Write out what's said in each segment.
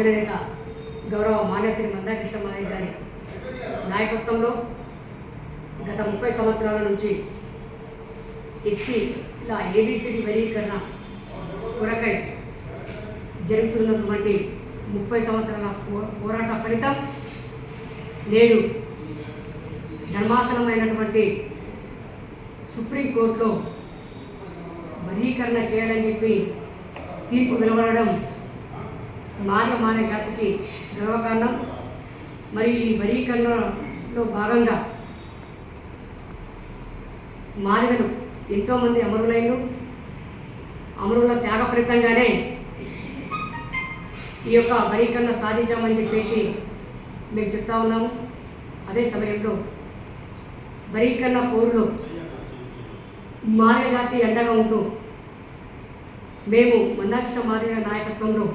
మహాజననేత గౌరవ మాన్యశ్రీ మందాకృష్ణ మాదయ్య గారి నాయకత్వంలో గత ముప్పై సంవత్సరాల నుంచి ఎస్సీ ఇలా ఏబిసిడి వర్గీకరణ కొరకై జరుగుతున్నటువంటి ముప్పై సంవత్సరాల పోరాట ఫలితం నేడు ధర్మాసనమైనటువంటి సుప్రీంకోర్టులో వర్గీకరణ చేయాలని చెప్పి తీర్పు వెలువడడం మానవ మానవ జాతికి గర్వకారణం. మరి ఈ వరీకరణలో భాగంగా మానవులు ఎంతోమంది అమరులైన అమరుల త్యాగ ఫలితంగానే ఈ యొక్క వరీకరణ సాధించామని చెప్పేసి మేము చెప్తా ఉన్నాము. అదే సమయంలో వరీకరణ పౌరులు మానవ జాతి అండగా ఉంటూ మేము మందాక్ష మాదిగ నాయకత్వంలో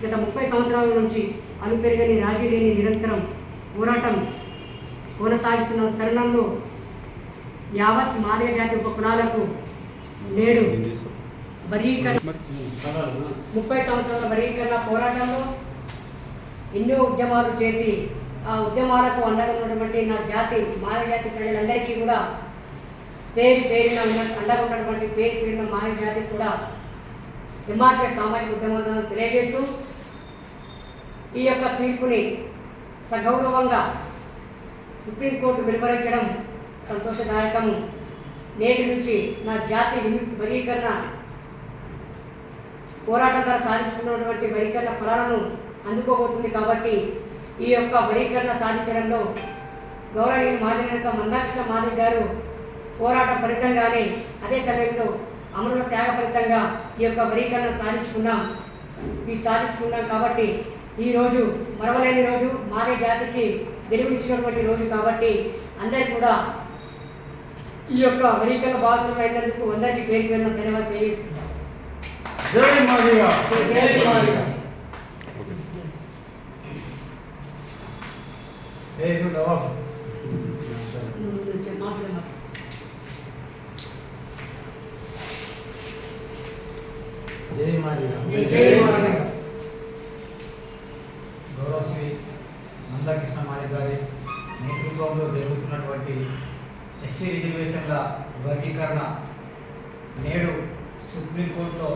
గత ముప్పై సంవత్సరాల నుంచి అలుపెరగని రాజీ లేని నిరంతరం పోరాటం కొనసాగిస్తున్న తరుణంలో యావత్ మాదిగ జాతి ఉప నేడు వర్గీకరణ ముప్పై సంవత్సరాల వర్గీకరణ పోరాటంలో ఎన్నో ఉద్యమాలు చేసి ఆ ఉద్యమాలకు అండగా ఉన్నటువంటి నా జాతి మానవ జాతి ప్రజలందరికీ కూడా పేరు పేరిన అండగా ఉన్నటువంటి పేరు పేరిన మానవ జాతి కూడా ఎంఆర్పై సామాజిక ఉద్యమాలను తెలియజేస్తూ ఈ యొక్క తీర్పుని సగౌరవంగా సుప్రీంకోర్టు వెలువరించడం సంతోషదాయకము. నేటి నుంచి నా జాతి విముక్తి వర్గీకరణ పోరాటం ద్వారా సాధించుకున్నటువంటి వర్గీకరణ ఫలాలను అందుకోబోతుంది కాబట్టి ఈ యొక్క వర్గీకరణ సాధించడంలో గౌరవనీయులు మాజీ మందాకృష్ణ మాది గారు పోరాట ఫలితంగానే అదే సమయంలో అమరుల త్యాగ ఫలితంగా ఈ యొక్క వర్గీకరణ సాధించుకున్నాం. ఈ సాధించుకున్నాం కాబట్టి ఈ రోజు మరవలేని రోజు మాదే జాతికి వెలుగునిచ్చినటువంటి రోజు కాబట్టి అందరికీ కూడా ఈ యొక్క వర్గీకరణ భాషలు అయినందుకు అందరికీ పేరు పేరున ధన్యవాదాలు తెలియజేస్తున్నాం జై మాదిగా. ఏ నవాబు జై మాదిగ. జరుగుతున్నటువంటి ఎస్సీ రిజర్వేషన్ల వర్గీకరణ నేడు సుప్రీంకోర్టులో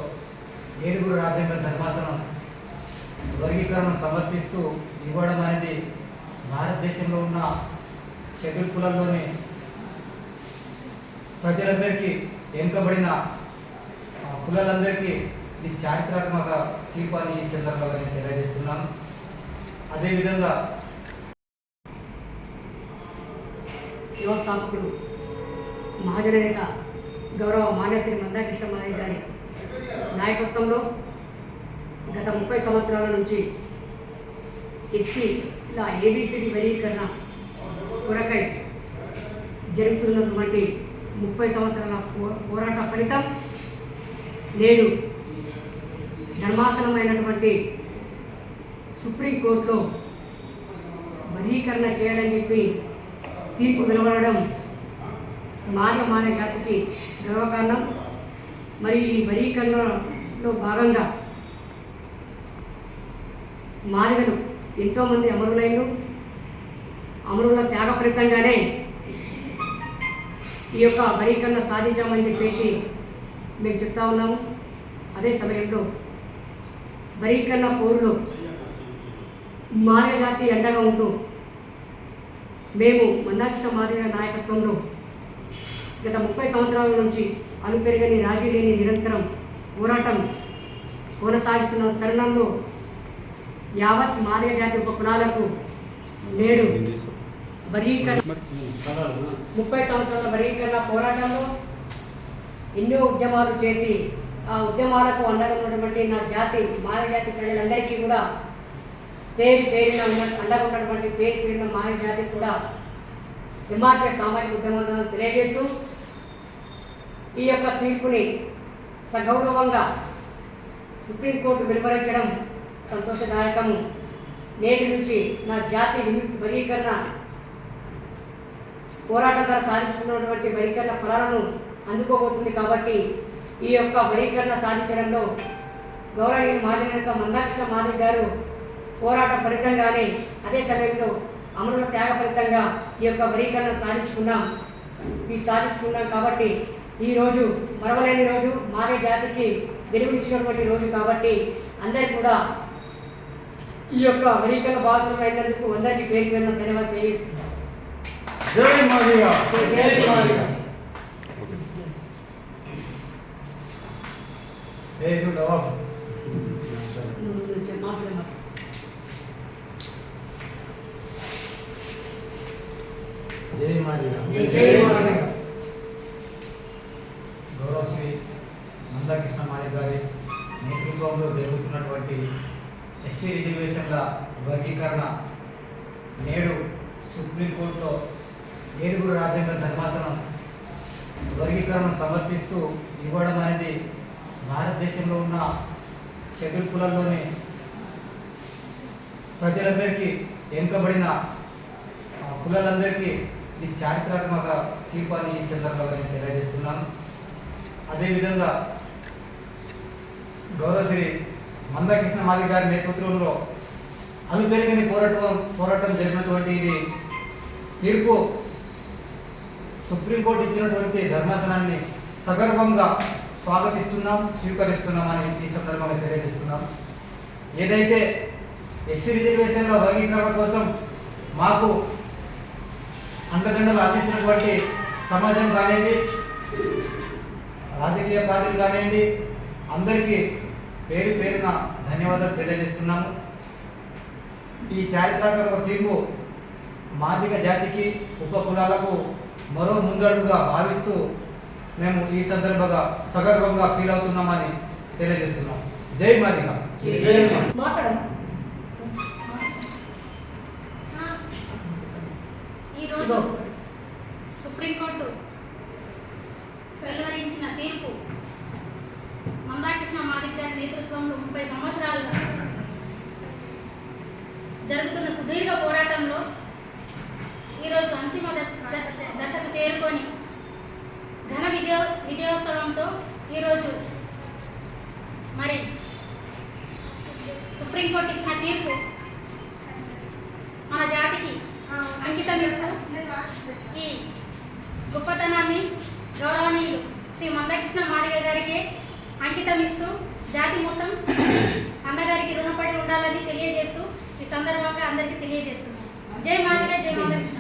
ఏడుగురు రాజ్యాంగ ధర్మాసనం వర్గీకరణను సమర్పిస్తూ ఇవ్వడం అనేది భారతదేశంలో ఉన్న షెడ్యూల్ కులాల్లోని ప్రజలందరికీ వెనుకబడిన ఆ, కులాలందరికీ ఇది చారిత్రాత్మక తీర్పు అని ఈ సందర్భంగా నేను తెలియజేస్తున్నాను. అదేవిధంగా వ్యవస్థాపకుడు మహాజననేత గౌరవ మాన్యశ్రీ మందాకృష్ణ మాదయ్య గారి నాయకత్వంలో గత ముప్పై సంవత్సరాల నుంచి ఎస్సీ ఇలా ఏబిసిడి వర్గీకరణ కొరకై జరుగుతున్నటువంటి ముప్పై సంవత్సరాల పో- పోరాట ఫలితం నేడు ధర్మాసనమైనటువంటి సుప్రీంకోర్టులో వర్గీకరణ చేయాలని చెప్పి తీర్పు వెలువడడం మానవ మానవ జాతికి గర్వకారణం. మరి ఈ వరీకరణలో భాగంగా మానవులు ఎంతోమంది అమరులైన అమరుల త్యాగ ఫలితంగానే ఈ యొక్క వరీకరణ సాధించామని చెప్పేసి మేము చెప్తా ఉన్నాము. అదే సమయంలో వరీకరణ పోరులో మానవ జాతి ఎండగా ఉంటూ మేము మందాక్ష మాదిగ నాయకత్వంలో గత ముప్పై సంవత్సరాల నుంచి అలుపెరగని రాజీ లేని నిరంతరం పోరాటం కొనసాగిస్తున్న తరుణంలో యావత్ మాదిగ జాతి ఉప కులాలకు నేడు వర్గీకరణ ముప్పై సంవత్సరాల వర్గీకరణ పోరాటంలో ఎన్నో ఉద్యమాలు చేసి ఆ ఉద్యమాలకు అండగా ఉన్నటువంటి నా జాతి మానవ జాతి ప్రజలందరికీ కూడా పేరు పేరున ఉన్న అండగా ఉన్నటువంటి పేరు పేరున మానవ జాతికి కూడా ఎంఆర్పీ సామాజిక ఉద్యమం తెలియజేస్తూ ఈ యొక్క తీర్పుని సగౌరవంగా సుప్రీంకోర్టు వెలువరించడం సంతోషదాయకము. నేటి నుంచి నా జాతి విముక్తి వర్గీకరణ పోరాటం ద్వారా సాధించుకున్నటువంటి వర్గీకరణ ఫలాలను అందుకోబోతుంది కాబట్టి ఈ యొక్క వర్గీకరణ సాధించడంలో గౌరవనీయులు మాజీ మందాక్ష మాధవ్ గారు పోరాట ఫలితంగానే అదే సమయంలో అమరుల త్యాగ ఫలితంగా ఈ యొక్క వరీకరణ సాధించుకున్నాం. ఈ సాధించుకున్నాం కాబట్టి ఈ రోజు మరవలేని రోజు మాదే జాతికి వెలుగునిచ్చినటువంటి రోజు కాబట్టి అందరికీ కూడా ఈ యొక్క వరీకరణ భాషలు అయినందుకు అందరికీ పేరు పేరున ధన్యవాదాలు తెలియజేస్తున్నాం. జై మాదిగా. జై మాదిగా. ఏ నువ్వు జవాబు జై మాదిగా జై మాదిగా. గౌరవశ్రీ మందాకృష్ణ మాదిక్ గారి నేతృత్వంలో జరుగుతున్నటువంటి ఎస్సీ రిజర్వేషన్ల వర్గీకరణ నేడు సుప్రీంకోర్టులో ఏడుగురు రాజ్యాంగ ధర్మాసనం వర్గీకరణను సమర్థిస్తూ ఇవ్వడం అనేది భారతదేశంలో ఉన్న షెడ్యూల్ కులాల్లోని ప్రజలందరికీ వెనుకబడిన కులాలందరికీ ఇది చారిత్రాత్మక తీర్పు అని ఈ సందర్భంగా నేను తెలియజేస్తున్నాను. అదేవిధంగా గౌరవశ్రీ మందకృష్ణ మాది గారి నేతృత్వంలో అలుపెరిగని పోరాటం పోరాటం జరిగినటువంటి ఇది తీర్పు సుప్రీంకోర్టు ఇచ్చినటువంటి ధర్మాసనాన్ని సగర్వంగా స్వాగతిస్తున్నాం స్వీకరిస్తున్నామని ఈ సందర్భంగా తెలియజేస్తున్నాం. ఏదైతే ఎస్సీ రిజర్వేషన్ల వర్గీకరణ కోసం మాకు అండదండలు అందించినటువంటి సమాజం కానివ్వండి రాజకీయ పార్టీలు కానివ్వండి అందరికీ పేరు పేరున ధన్యవాదాలు తెలియజేస్తున్నాము. ఈ చారిత్రాత్మక తీర్పు మాదిగ జాతికి ఉప కులాలకు మరో ముందడుగుగా భావిస్తూ మేము ఈ సందర్భంగా సగర్వంగా ఫీల్ అవుతున్నామని తెలియజేస్తున్నాం జై మాదిగ. జై ఈరోజు సుప్రీంకోర్టు వెలువరించిన తీర్పు మందాకృష్ణ మాదిక్ గారి నేతృత్వంలో ముప్పై సంవత్సరాలుగా జరుగుతున్న సుదీర్ఘ పోరాటంలో ఈరోజు అంతిమ దశకు చేరుకొని ఘన విజయ విజయోత్సవంతో ఈరోజు మరి సుప్రీంకోర్టు ఇచ్చిన తీర్పు మన జాతికి అంకితం ఇస్తూ ఈ గొప్పతనాన్ని గౌరవనీయులు శ్రీ మందకృష్ణ మాదిగ గారికి అంకితం ఇస్తూ జాతి మొత్తం అన్నగారికి రుణపడి ఉండాలని తెలియజేస్తూ ఈ సందర్భంగా అందరికీ తెలియజేస్తున్నాను జై మాదిగ జై మందకృష్ణ.